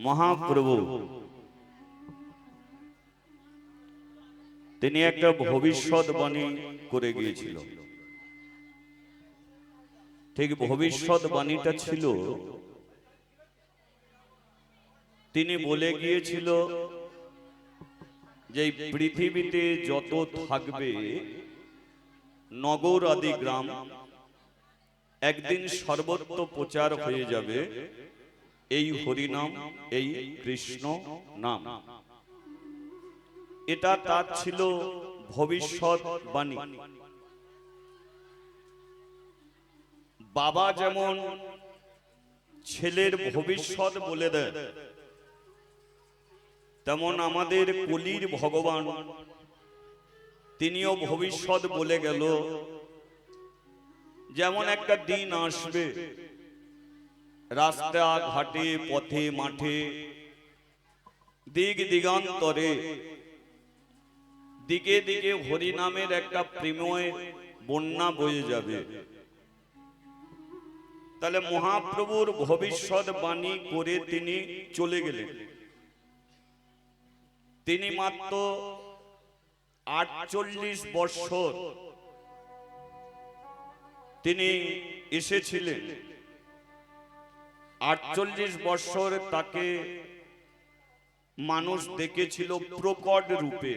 মহাপ্রভু। তিনি একটা ভবিষ্যৎবাণী করে গিয়েছিল। ঠিক ভবিষ্যৎবাণীটা ছিল। তিনি বলে গিয়েছিল যে পৃথিবীতে যত থাকবে নগর আদি গ্রাম একদিন সর্বত্র প্রচার হয়ে যাবে। এই হরিনাম এই কৃষ্ণ নাম। এটা তার ছিল ভবিষ্যৎ বাণী। বাবা যেমন ছেলের ভবিষ্যৎ বলে দেয় তেমন আমাদের কলির ভগবান তিনিও ভবিষ্যৎ বলে গেল। যেমন একটা দিন আসবে রাস্তা, ঘাটে, পথে, মাঠে, দিক দিগান্তরে, দিকে দিকে হরিনামের একটা প্রেময় বন্যা বয়ে যাবে। তাহলে মহাপ্রভুর ভবিষ্যৎ বাণী করে তিনি চলে গেলেন। তিনি মাত্র আটচল্লিশ বৎসর তিনি এসেছিলেন। আটচল্লিশ বৎসর তাকে মানুষ দেখেছিল প্রকট রূপে।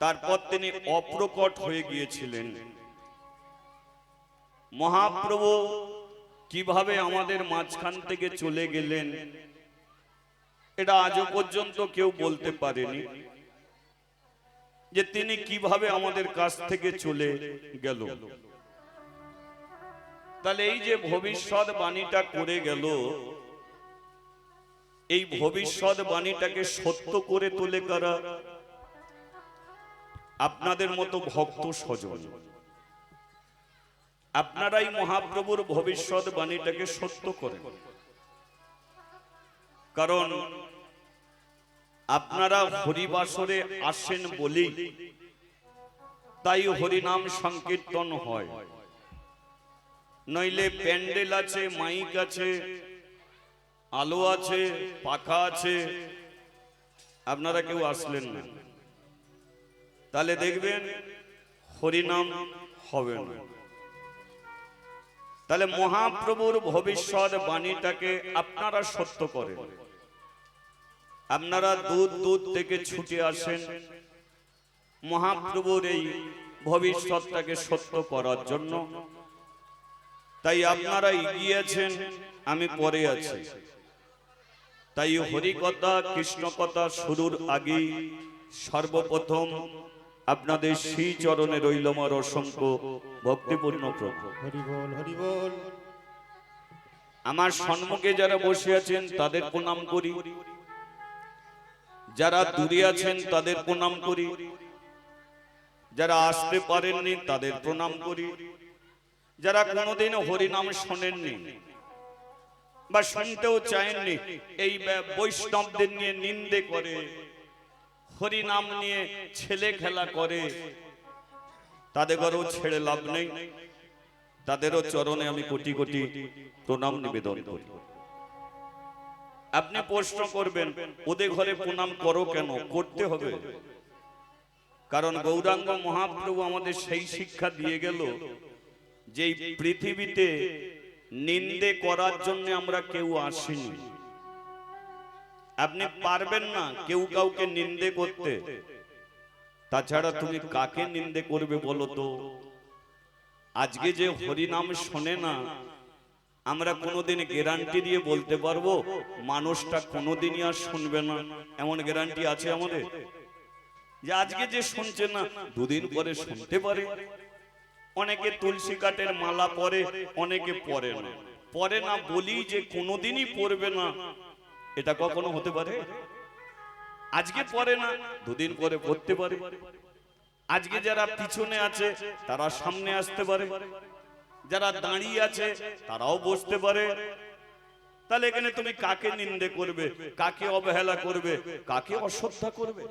তারপর তিনি অপ্রকট হয়ে গিয়েছিলেন। মহাপ্রভু কীভাবে আমাদের মাঝখান থেকে চলে গেলেন, এটা আজও পর্যন্ত কেউ বলতে পারেনি। যে তিনি কীভাবে আমাদের কাছ থেকে চলে গেল। তাহলে এই যে ভবিষ্যৎ বাণীটা করে গেল, এই ভবিষ্যৎ বাণীটাকে সত্য করে তোলে কারা? আপনাদের মতো ভক্ত স্বজন। আপনারাই মহাপ্রভুর ভবিষ্যৎ বাণীটাকে সত্য করেন। কারণ আপনারা হরিবাসরে আসেন বলেই তাই হরিনাম সংকীর্তন হয়। নইলে প্যান্ডেল আছে, মাইক আছে, আলো আছে, পাখা আছে। আপনারা কেউ আসলেন না। তাহলে দেখবেন হরিনাম হবে না। তাহলে মহাপ্রভুর ভবিষ্যৎ বাণীটাকে আপনারা সত্য করেন। আপনারা দূর দূর থেকে ছুটে আসেন মহাপ্রভুর এই ভবিষ্যৎটাকে সত্য করার জন্য। তাই আপনারা এগিয়েছেন আমি পরে আছি। তাই হরিকথা কৃষ্ণকথা শুরুর আগেই সর্বপ্রথম আপনাদের শ্রী চরণে রইল আমার অসংখ্য ভক্তিপূর্ণ প্রভু। হরি বল হরি বল আমার সম্মুখে যারা বসে আছেন তাদের প্রণাম করি। যারা দূরে আছেন তাদের প্রণাম করি। যারা আসতে পারেননি তাদের প্রণাম করি। যারা কোনোদিন হরিনাম শোনেননি বা শুনতেও চায়ননি এই বৈষ্ণবদের নিয়ে নিন্দে করে, হরিনাম নিয়ে ছেলে খেলা করে, তাদের ঘরেও ছেড়ে লাভ নেই। তাদেরও চরণে আমি কোটি কোটি প্রণাম নিবেদন করি। আপনি প্রশ্ন করবেন, ওদের ঘরে প্রণাম করো কেন? করতে হবে। কারণ গৌরাঙ্গ মহাপ্রভু আমাদের সেই শিক্ষা দিয়ে গেল যে এই পৃথিবীতে নিন্দে করার জন্য আমরা কেউ আসিনি। আপনি পারবেন না কেউ কাউকে নিন্দে করতে। তাছাড়া তুমি কাকে নিন্দে করবে বলো তো? আজকে যে হরিনাম শোনে না, আমরা কোনোদিন গ্যারান্টি দিয়ে বলতে পারব, মানুষটা কোনোদিনই আর শুনবে না। এমন গ্যারান্টি আছে আমাদের? যে আজকে যে শুনছে না, দুদিন পরে শুনতে পারে। অনেকে তুলসী কাঠের মালা পরে, অনেকে পরে না। পরে না বলি যে কোনোদিনই পরবে না। এটা কখনো হতে পারে? আজকে পরে না, দুদিন পরে পড়তে পারে। আজকে যারা পিছনে আছে, তারা সামনে আসতে পারে। যারা দাঁড়িয়ে আছে, তারাও বসতে পারে। তাহলে এখানে তুমি কাকে নিন্দে করবে? কাকে অবহেলা করবে? কাকে অশ্রদ্ধা করবে?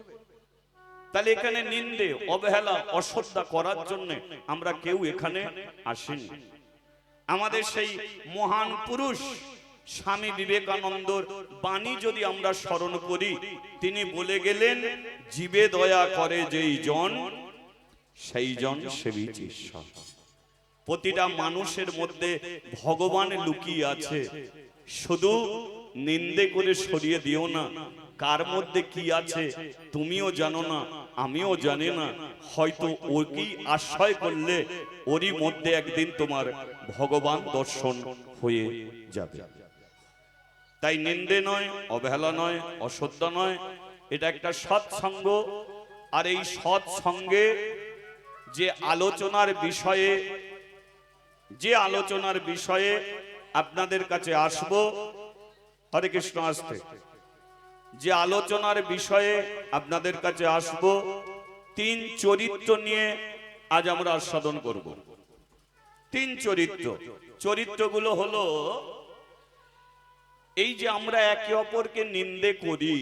তাহলে এখানে নিন্দে, অবহেলা, অশ্রদ্ধা করার জন্য আমরা কেউ এখানে আসিনি। আমাদের সেই মহান পুরুষ, স্বামী বিবেকানন্দর বাণী যদি আমরা স্মরণ করি, তিনি বলে গেলেন, জীবে দয়া করে যেই জন, সেই জন সেবিচ ঈশ্বর। প্রতিটা মানুষের মধ্যে ভগবান লুকিয়ে আছে। শুধু নিন্দে করে সরিয়ে দিও না, কার মধ্যে কি আছে তুমিও জানো না। আমিও জানি না, হয়তো ওকেই আশ্রয় করলে ওরই মধ্যে একদিন তোমার ভগবান দর্শন হয়ে যাবে। তাই নিন্দে নয়, অবহেলা নয় অশ্রদ্ধা নয়, এটা একটা সৎসঙ্গ। আর এই সৎসঙ্গে যে আলোচনার বিষয়ে, যে আলোচনার বিষয়ে আপনাদের কাছে আসব, হরে কৃষ্ণ আসতে। যে আলোচনার বিষয়ে আপনাদের কাছে আসব, তিন চরিত্র নিয়ে আজ আমরা আস্বাদন করব। তিন চরিত্র। চরিত্রগুলো হলো, এই যে আমরা একে অপরকে নিন্দে করি,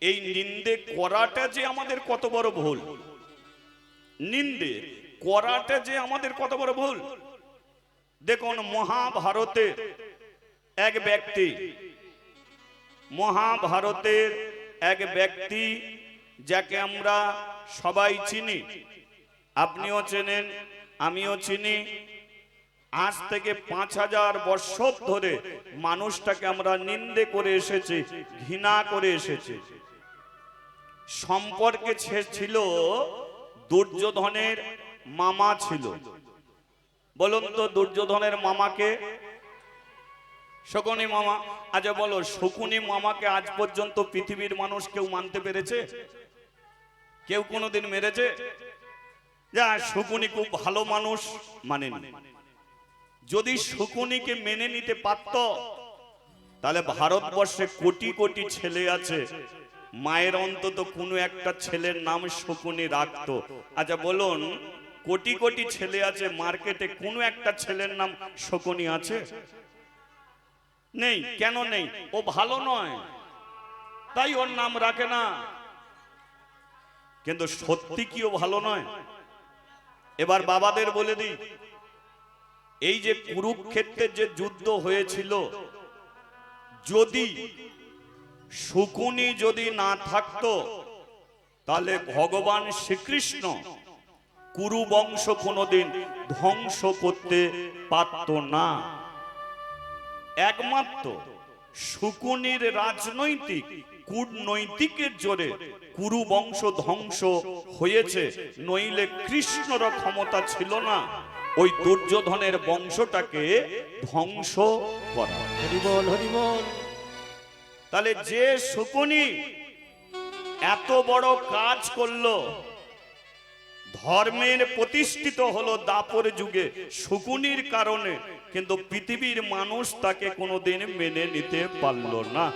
এই নিন্দে করাটা যে আমাদের কত বড় ভুল। নিন্দে করাটা যে আমাদের কত বড় ভুল। দেখুন, মহাভারতের এক ব্যক্তি মহাভারতের এক ব্যক্তি যাকে আমরা সবাই চিনি। আপনিও চেনেন, আমিও চিনি। আজ থেকে পাঁচ হাজার বৎসর ধরে মানুষটাকে আমরা নিন্দে করে এসেছি, ঘৃণা করে এসেছি। সম্পর্কে ছিল, দুর্যোধনের মামা ছিল। বলুন তো দুর্যোধনের মামাকে। শকুনি মামা আচ্ছা বলো, শকুনি মামাকে আজ পর্যন্ত পৃথিবীর মানুষ কেউ মানতে পেরেছে? কেউ কোনোদিন মেরেছে? যা, শকুনি খুব ভালো মানুষ, মানেনি। যদি শকুনিকে মেনে নিতে পারত, তাহলে ভারতবর্ষে কোটি কোটি ছেলে আছে। মায়ের অন্তত কোনো একটা ছেলের নাম শকুনি রাখতো। আচ্ছা বলুন, কোটি কোটি ছেলে আছে, মার্কেটে কোনো একটা ছেলের নাম শকুনি আছে? নেই, কেন নেই? ও ভালো নয়। তাই ওর নাম রাখে না। কিন্তু সত্যি কি ও ভালো নয়? এবার বাবাদের বলে দিই, এই যে কুরুক্ষেত্রের যে যুদ্ধ হয়েছিল, যদি শকুনি যদি না থাকতো, তাহলে ভগবান শ্রীকৃষ্ণ কুরু বংশ কোনোদিন ধ্বংস করতে পারত না। একমাত্র শকুনির রাজনৈতিক কূটনৈতিকের জোরে কুরু বংশ ধ্বংস হয়েছে নইলে কৃষ্ণর ক্ষমতা ছিল না। ওই দুর্যোধনের বংশটাকে ধ্বংস করা। হরিবল হরিবল। তাহলে যে শকুনি এত বড় কাজ করল ধর্মের প্রতিষ্ঠিত হলো দাপর যুগে, শকুনির কারণে। কিন্তু পৃথিবীর মানুষ তাকে কোনোদিন মেনে নিতে পারল না।